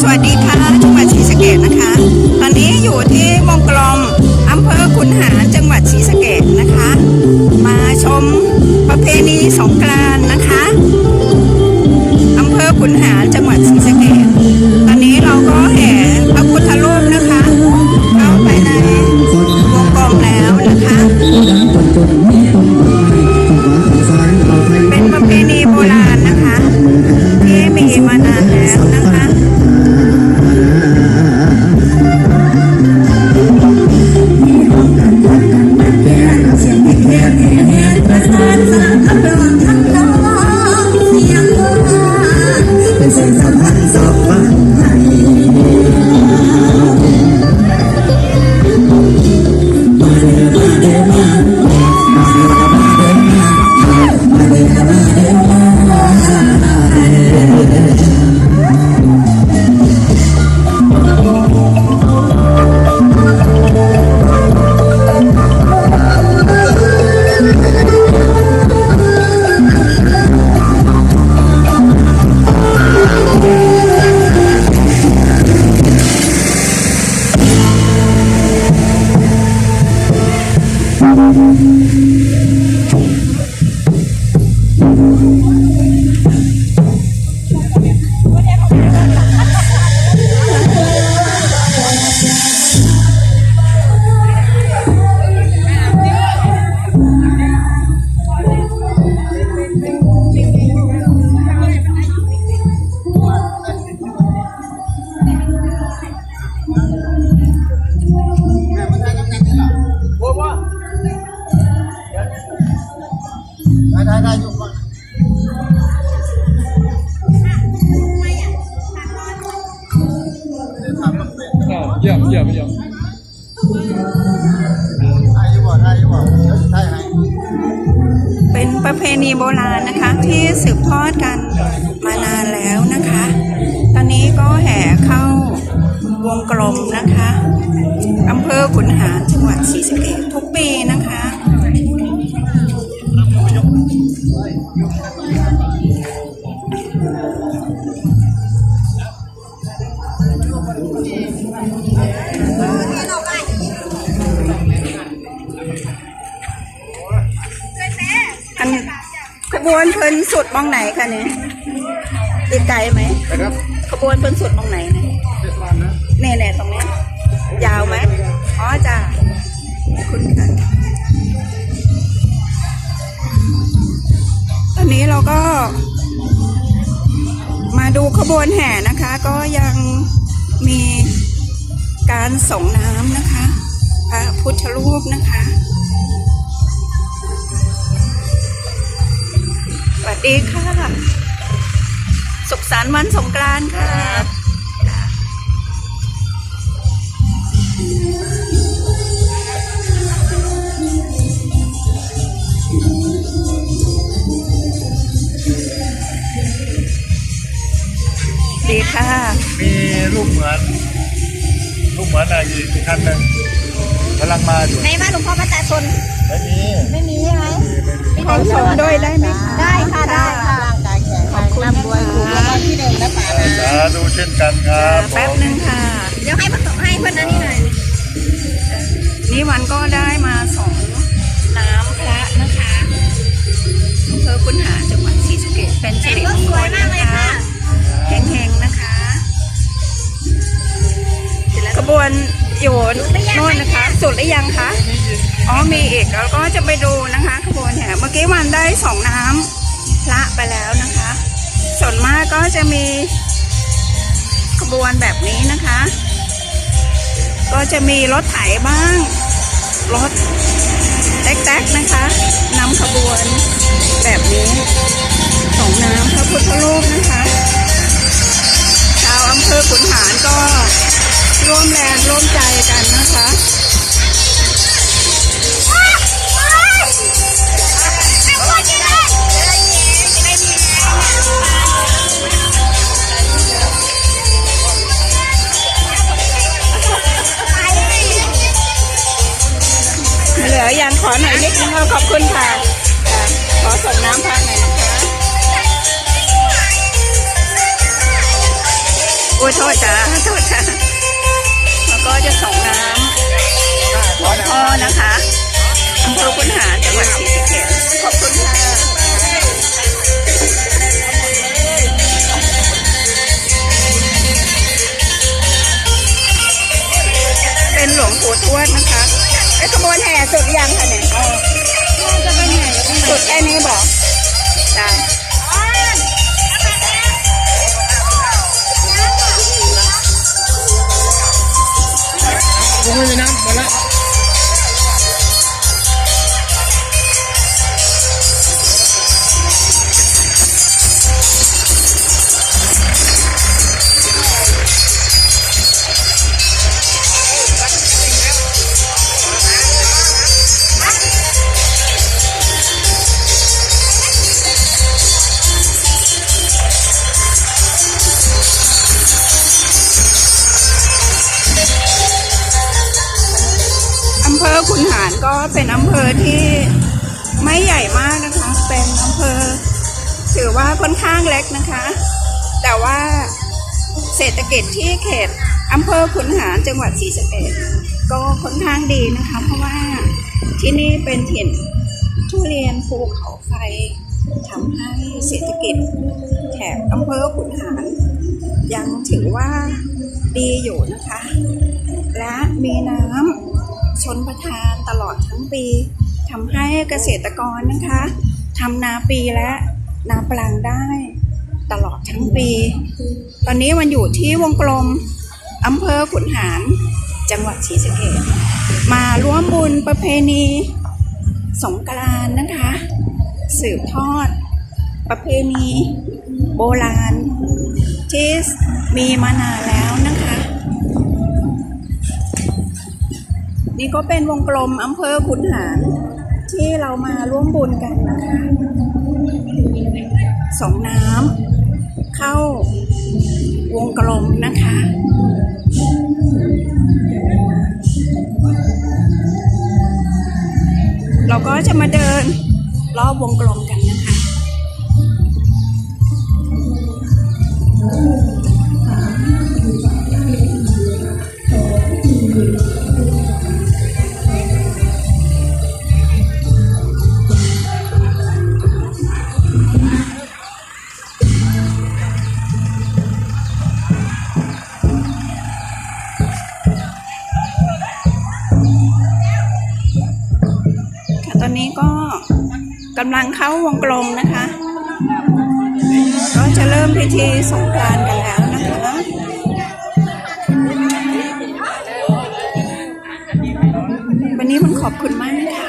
สวัสดีค่ะจังหวัดศรีสะเกดนะคะ ตอนนี้อยู่ที่มงกลมอำเภอขุนหารจังหวัดศรีสะเกดนะคะ มาชมประเพณีสงกราน Thank you. ณีโบราณนะคะ ที่สืบทอดกันมานานแล้วนะคะ ตอนนี้ก็แห่เข้าวงกลมนะคะอำเภอขุนหารจังหวัดศรีสะเกษทุก บวนเพลินสุดมองไหนคะเนี่ยติดไกลไหมนะครับขบวนเพลินสุดมองไหนเนี่ยเทศบาลนะเน่เน่ตรงนี้ ยาวไหมอ๋อจ้าขอบคุณค่ะตอนนี้เราก็ มาดูขบวนแห่นะคะ ก็ยังมีการส่งน้ำนะคะพระพุทธรูปนะคะ ดีค่ะ สุขสันต์วันสงกรานต์ค่ะ ดีค่ะ มีรูปเหมือน รูปเหมือนอะไรอีกคันหนึ่งกำลังมาอยู่ไหนมาหลวงพ่อพระตาชนไม่มี ไม่มีใช่ไหม ขอชมด้วยได้ไหมคะได้ค่ะได้ค่ะร่างกายแข็งแรงร่ำรวยถูกรางวัลที่หนึ่งนะป่านะสาธุเช่นกันครับผแป๊บมหนึ่งค่ะ เดี๋ยวให้เพิ่นให้เพิ่นอันนี้หน่อยนี่วันก็ได้มาสองน้ำพระนะคะอำเภอคุนหารจังหวัดศรีสะเกษเป็นสิแต่งริรมถงสควยลมากนะเลยคะค่ะเฮงๆนะคะขบวนอยู่โน่นนะคะ สุดหรือยังคะ อ๋อมีอีกแล้วก็จะไปดูนะคะขบวนแห่เมื่อกี้วันได้สองน้ำพระไปแล้วนะคะ ส่วนมากก็จะมีขบวนแบบนี้นะคะ ก็จะมีรถไถบ้าง รถแต๊กๆนะคะนำขบวนแบบนี้ส่งน้ำพระพุทธรูปนะคะชาวอำเภอขุนหารก็ร่วมแรงร่วมใจกันนะคะ ขอหน่อยนิดนึงเอาขอบคุณค่ะ ขอส่งน้ำพักหน่อยนะคะโอ้ยโทษจ้าโทษจ้าแล้วก็จะส่งน้ำหลวงพ่อนะคะอำเภอคุนหารจังหวัดศรีสะเกษขอบคุณค่ะเป็นหลวงปู่ทวดนะคะไอ้ขบวนแห่สุดยังคะเนี่ย สุดแค่นี้บอกจ้าผมไม่มีน้ำำเภอขุนหารก็เป็นอำเภอที่ไม่ใหญ่มากนะคะ เป็นอำเภอ ถือว่าค่อนข้างเล็กนะคะ แต่ว่าเศรษฐกิจที่เขตอำเภอขุนหารจังหวัดศรีสะเกษก็ค่อนข้างดีนะคะ เพราะว่าที่นี่เป็นถิ่นทุเรียนภูเขาไฟทำให้เศรษฐกิจแถบอำเภอขุนหารยังถือว่าดีอยู่นะคะ และมีน้ำ นประทานตลอดทั้งปีทำให้เกษตรกรนะคะทำนาปีและนาปลังได้ตลอดทั้งปี ตอนนี้มันอยู่ที่วงกลมอำเภอขุนหาร จังหวัดศรีสะเกษมาร่วมบุญประเพณีสงกรานต์นะคะ สืบทอด ประเพณีโบราณที่มีมานานแล้วนะ นี่ก็เป็นวงกลมอำเภอขุนหารที่เรามาร่วมบุญกันนะคะสองน้ำเข้าวงกลมนะคะเราก็จะมาเดินรอบวงกลมกัน อนนี้ก็กำลังเข้าวงกลมนะคะ ก็จะเริ่มพิธีสงกรานต์กันแล้วนะคะวันนี้มันขอบคุณมากค่ะ